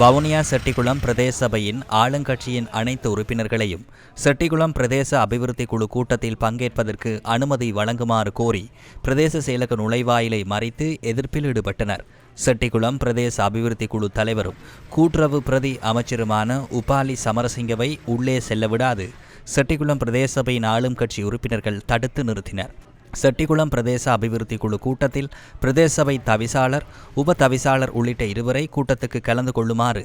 வவுனியா செட்டிக்குளம் பிரதேச சபையின் ஆளுங்கட்சியின் அனைத்து உறுப்பினர்களையும் செட்டிக்குளம் பிரதேச அபிவிருத்தி குழு கூட்டத்தில் பங்கேற்பதற்கு அனுமதி வழங்குமாறு கோரி பிரதேச செயலக நுழைவாயிலை மறைத்து எதிர்ப்பில் ஈடுபட்டனர். செட்டிக்குளம் பிரதேச அபிவிருத்தி குழு தலைவரும் கூட்டுறவு பிரதி அமைச்சருமான உபாலி சமரசிங்கவை உள்ளே செல்ல விடாது செட்டிக்குளம் பிரதேச சபையின் ஆளும் கட்சி உறுப்பினர்கள் தடுத்து நிறுத்தினர். செட்டிகுளம் பிரதேச அபிவிருத்தி குழு கூட்டத்தில் பிரதேச சபை தவிசாளர் உப தவிசாளர் உள்ளிட்ட இருவரை கூட்டத்துக்கு கலந்து கொள்ளுமாறு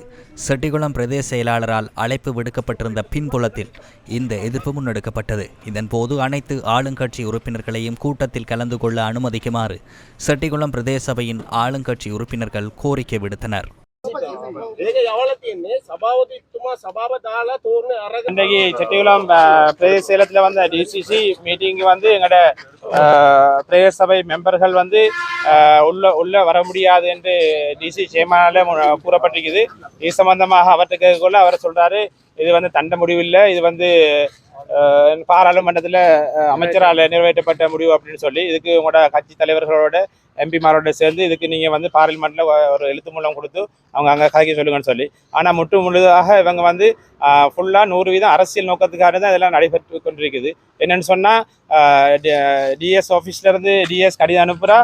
செட்டிகுளம் பிரதேச செயலாளரால் அழைப்பு விடுக்கப்பட்டிருந்த பின்புலத்தில் இந்த எதிர்ப்பு முன்னெடுக்கப்பட்டது. இதன்போது அனைத்து ஆளுங்கட்சி உறுப்பினர்களையும் கூட்டத்தில் கலந்து கொள்ள அனுமதிக்குமாறு செட்டிகுளம் பிரதேசபையின் ஆளுங்கட்சி உறுப்பினர்கள் கோரிக்கை விடுத்தனர். இன்றைக்கு செட்டிகுளம் பிரதேச செயலத்தில் வந்த டிசிசி மீட்டிங் வந்து எங்களோட பிரதேச சபை மெம்பர்கள் வந்து அஹ், உள்ள உள்ள வர முடியாது என்று டிசி சேமானால மு- கூறப்பட்டிருக்குது. இது சம்பந்தமாக அவர்கிட்ட கேட்கக்குள்ள அவர் சொல்றாரு இது வந்து தண்ட முடிவில்லை. இது வந்து பாராளுமன்றத்தில் அமைச்சரால் நிறைவேற்றப்பட்ட முடிவு அப்படின்னு சொல்லி இதுக்கு உங்களோட கட்சி தலைவர்களோட எம்பிமாரோட சேர்ந்து இதுக்கு நீங்கள் வந்து பார்லிமெண்ட்டில் ஒரு எழுத்து மூலம் கொடுத்து அவங்க அங்கே கதைக்க சொல்லுங்கன்னு சொல்லி. ஆனால் முற்று முழுதாக இவங்க வந்து ஃபுல்லாக நூறு வீதம் அரசியல் நோக்கத்துக்காக தான் இதெல்லாம் நடைபெற்று கொண்டிருக்குது. என்னென்னு சொன்னால் டிஎஸ் ஆஃபீஸ்லேருந்து டிஎஸ் கடிதம் அனுப்புகிறா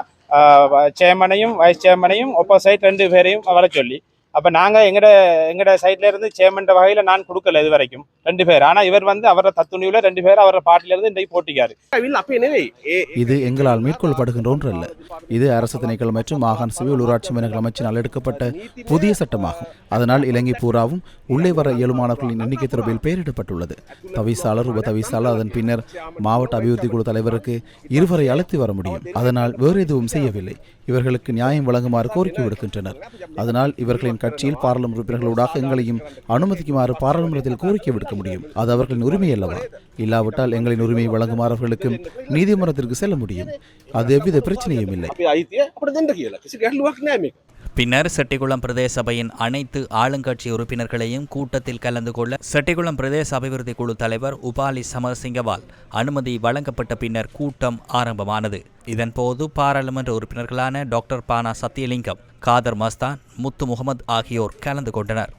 சேர்மனையும் வைஸ் சேர்மனையும் ஒப்போசைட் ரெண்டு பேரையும் வர சொல்லி. அப்போ நாங்கள் எங்கட எங்கட சைட்லேருந்து சேர்மன்ற வகையில் நான் கொடுக்கல இது வரைக்கும். ரெண்டு பேர். ஆனால் இவர் வந்து அவரோட தத்துணியில் ரெண்டு பேர் அவரோட பாட்டிலேருந்து இன்றைக்கு போட்டிக்காரு. இது எங்களால் மேற்கொள்ளப்படுகின்ற ஒன்று இது அரசு திணைக்கள் மற்றும் மாகாண சிவில் உள்ளூராட்சி மன்றங்கள் அமைச்சினால் எடுக்கப்பட்ட புதிய சட்டமாகும். அதனால் இலங்கை பூராவும் உள்ளே வர இயலுமானவர்களின் எண்ணிக்கை தொடர்பில் பெயரிடப்பட்டுள்ளது. தவிசாளர் உப தவிசாளர் அதன் பின்னர் மாவட்ட அபிவிருத்தி குழு தலைவருக்கு இருவரை அழைத்து வர முடியும். அதனால் வேறு எதுவும் செய்யவில்லை. இவர்களுக்கு நியாயம் வழங்குமாறு கோரிக்கை விடுக்கின்றனர். அதனால் இவர்களின் கட்சியில் பாராளுமன்ற உறுப்பினர்களூடாக எங்களையும் அனுமதிக்குமாறு பாராளுமன்றத்தில் கோரிக்கை விடுக்க முடியும். அது அவர்களின் உரிமை அல்லவா? இல்லாவிட்டால் எங்களின் உரிமையை வழங்குமாறு அவர்களுக்கும் நீதிமன்றத்திற்கு செல்ல முடியும். அது எவ்வித பிரச்சனையும் இல்லை. பின்னர் செட்டிகுளம் பிரதேச சபையின் அனைத்து ஆளுங்கட்சி உறுப்பினர்களையும் கூட்டத்தில் கலந்து கொள்ள செட்டிகுளம் பிரதேச அபிவிருத்தி குழு தலைவர் உபாலி சமரசிங்கவால் அனுமதி வழங்கப்பட்ட பின்னர் கூட்டம் ஆரம்பமானது. இதன்போது பாராளுமன்ற உறுப்பினர்களான டாக்டர் பானா சத்தியலிங்கம் காதர் மஸ்தான் முத்து முகமது ஆகியோர் கலந்து கொண்டனர்.